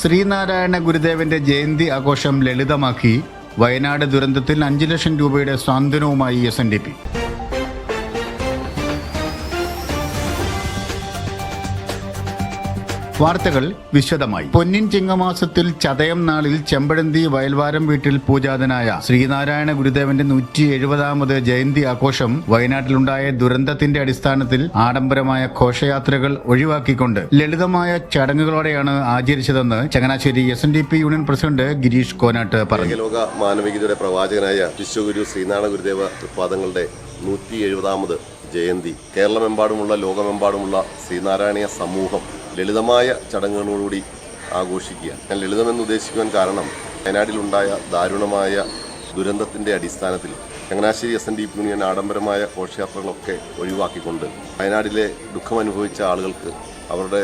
ശ്രീനാരായണ ഗുരുദേവന്റെ ജയന്തി ആഘോഷം ലളിതമാക്കി വയനാട് ദുരന്തത്തിൽ അഞ്ചു ലക്ഷം രൂപയുടെ സാന്ത്വനവുമായി എസ് എൻ ഡി പി വാർത്തകൾ വിശദമായി. പൊന്നിൻ ചിങ്ങമാസത്തിൽ ചതയം നാളിൽ ചെമ്പഴന്തി വയൽവാരം വീട്ടിൽ പൂജാതനായ ശ്രീനാരായണ ഗുരുദേവന്റെ നൂറ്റി എഴുപതാമത് ജയന്തി ആഘോഷം വയനാട്ടിലുണ്ടായ ദുരന്തത്തിന്റെ അടിസ്ഥാനത്തിൽ ആഡംബരമായ ഘോഷയാത്രകൾ ഒഴിവാക്കിക്കൊണ്ട് ലളിതമായ ചടങ്ങുകളോടെയാണ് ആചരിച്ചതെന്ന് Changanassery S N D P union president Girish Konattu പറഞ്ഞു. ലോക മാനവികതയുടെ പ്രവാചകനായ വിശ്വഗുരു ശ്രീനാരായണ ഗുരുദേവ പാദങ്ങളുടെ നൂറ്റി എഴുപതാമത് ജയന്തി. കേരളമെമ്പാടുമുള്ള ലോകമെമ്പാടുമുള്ള ശ്രീനാരായണീയ സമൂഹം ലളിതമായ ചടങ്ങുകളോടുകൂടി ആഘോഷിക്കുക. ഞാൻ ലളിതമെന്ന് ഉദ്ദേശിക്കുവാൻ കാരണം വയനാട്ടിലുണ്ടായ ദാരുണമായ ദുരന്തത്തിന്റെ അടിസ്ഥാനത്തിൽ Changanassery S N D P union ആഡംബരമായ ഘോഷയാത്രകളൊക്കെ ഒഴിവാക്കിക്കൊണ്ട് വയനാട്ടിലെ ദുഃഖമനുഭവിച്ച ആളുകൾക്ക് അവരുടെ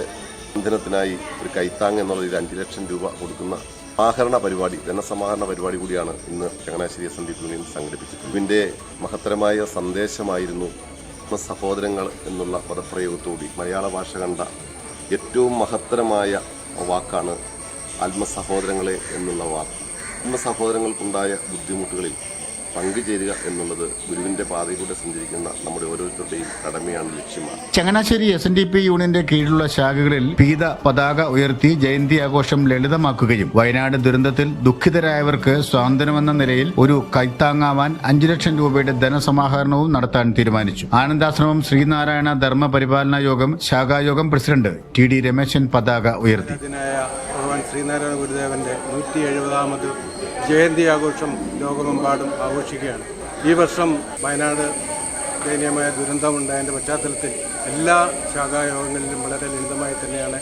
ബന്ധനത്തിനായി ഒരു കൈത്താങ് എന്നുള്ളതിൽ അഞ്ച് ലക്ഷം രൂപ കൊടുക്കുന്ന സമാഹരണ പരിപാടി ധനസമാഹരണ പരിപാടി കൂടിയാണ് ഇന്ന് Changanassery S N D P union സംഘടിപ്പിച്ചത് ഇതിന്റെ മഹത്തരമായ സന്ദേശമായിരുന്നു സഹോദരങ്ങൾ എന്നുള്ള പദപ്രയോഗത്തോടി മലയാള ഭാഷ കണ്ട ഏറ്റവും മഹത്തരമായ വാക്കാണ് ആത്മസഹോദരങ്ങളെ എന്നുള്ള വാക്ക്. ആത്മസഹോദരങ്ങൾക്കുണ്ടായ ബുദ്ധിമുട്ടുകളിൽ പങ്കുചേരുക എന്നുള്ളത് ഗുരുവിന്റെ പാതയിലൂടെ സഞ്ചരിക്കുന്ന നമ്മുടെ ഓരോരുത്തരുടെയും കടമയാണ് ലക്ഷ്യമാണ്. Changanassery S N D P യൂണിയന്റെ കീഴിലുള്ള ശാഖകളിൽ പീത പതാക ഉയർത്തി ജയന്തി ആഘോഷം ലളിതമാക്കുകയും വയനാട് ദുരന്തത്തിൽ ദുഃഖിതരായവർക്ക് സ്വാതന്ത്ര്യമെന്ന നിലയിൽ ഒരു കൈത്താങ്ങാവാൻ അഞ്ചു ലക്ഷം രൂപയുടെ ധനസമാഹരണവും നടത്താൻ തീരുമാനിച്ചു. ആനന്ദാശ്രമം ശ്രീനാരായണ ധർമ്മ പരിപാലന യോഗം ശാഖായോഗം പ്രസിഡന്റ് ടി ഡി രമേശൻ പതാക ഉയർത്തി. ഭഗവാൻ ശ്രീനാരായണ ഗുരുദേവന്റെ നൂറ്റി എഴുപതാമത് ജയന്തി ആഘോഷം ലോകമെമ്പാടും ആഘോഷിക്കുകയാണ്. ഈ വർഷം വയനാട് ദയനീയമായ ദുരന്തമുണ്ടായതിന്റെ പശ്ചാത്തലത്തിൽ എല്ലാ ശാഖായോഗങ്ങളിലും വളരെ ലളിതമായി തന്നെയാണ്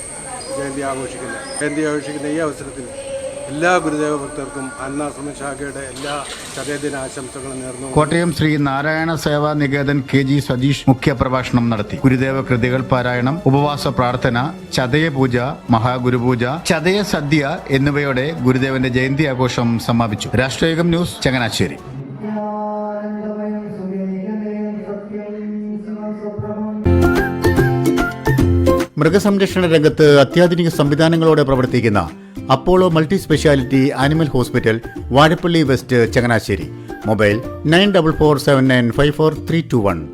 ജയന്തി ആഘോഷിക്കുന്നത്. ജയന്തി ആഘോഷിക്കുന്ന ഈ അവസരത്തിൽ എല്ലാ ഗുരുദേവ ഭക്തർക്കും അന്നാശ്രമ ശാഖയുടെ എല്ലാ ചതയദിന ആശംസകളും നേർന്നു കോട്ടയം ശ്രീ നാരായണ സേവാ നികേതൻ കെ ജി സതീഷ് മുഖ്യ പ്രഭാഷണം നടത്തി. ഗുരുദേവ കൃതികൾ പാരായണം ഉപവാസ പ്രാർത്ഥന ചതയ പൂജ മഹാഗുരുപൂജ ചതയ സദ്യ എന്നിവയോടെ ഗുരുദേവന്റെ ജയന്തി ആഘോഷം സമാപിച്ചു. രാഷ്ട്രീയകം ന്യൂസ് ചങ്ങനാശ്ശേരി. മൃഗസംരക്ഷണ രംഗത്ത് അത്യാധുനിക സംവിധാനങ്ങളോടെ പ്രവർത്തിക്കുന്ന Apollo multi speciality animal hospital Vazhappally west Changanassery. Mobile nine double four seven nine five four three two one.